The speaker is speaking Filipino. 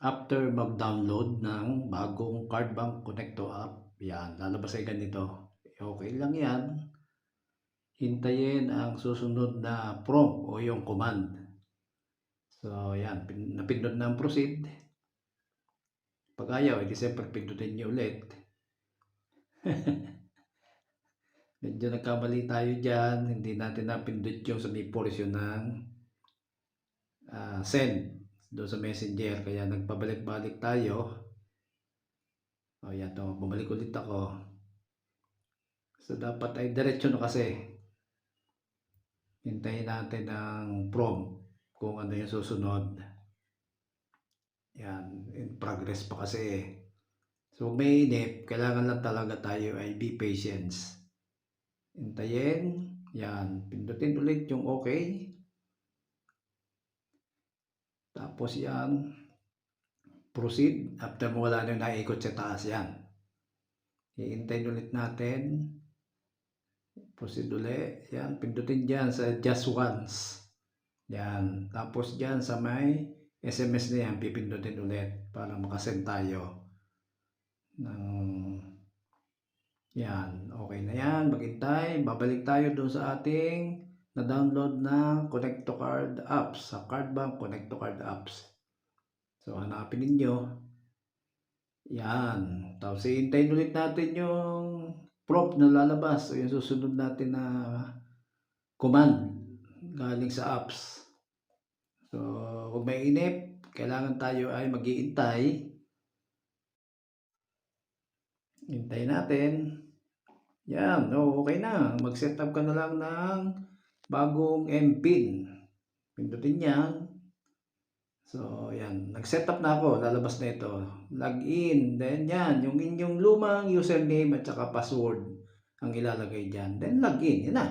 after mag-download ng bagong Cardbank Connecto app, yan, lalabas ay ganito. Okay lang yan. Hintayin ang susunod na prompt o yung command. So, yan, pin- napindot na ang proceed. Pag ayaw, edi siyempre pindutin nyo ulit. Medyo nagkamali tayo dyan. Hindi natin napindot yung sa may ng ah, send doon sa messenger. Kaya nagpabalik-balik tayo. O yan to, bumalik ulit ako. So dapat ay diretso na kasi. Hintayin natin ang prompt kung ano yung susunod. Yan, in progress pa kasi. So may inip, kailangan lang talaga tayo ay be patience. Hintayin, yan, pindutin ulit yung okay. Tapos yan, proceed. After wala na yung naiikot sa taas yan. Hihintayin ulit natin. Proceed ulit. Yan, pindutin dyan sa just once. Yan. Tapos dyan sa may SMS na yan, pipindutin ulit para makasend tayo. Ng yan, okay na yan. Maghintay. Babalik tayo doon sa ating na-download na Connect to Card apps. Sa Cardbank Connect to Card apps. So, hanapin ninyo. Yan. Tapos, iintayin ulit natin yung prompt na lalabas. O yung susunod natin na command galing sa apps. So, huwag may inip. Kailangan tayo ay mag-iintay. Hintayin natin. Yan. O, okay na. Mag-set up ka na lang ng bagong MPIN. Pindutin yan. So, yan. Nag-set up na ako. Lalabas na ito. Login. Then, yan. Yung inyong lumang username at saka password ang ilalagay dyan. Then, login. Yan na.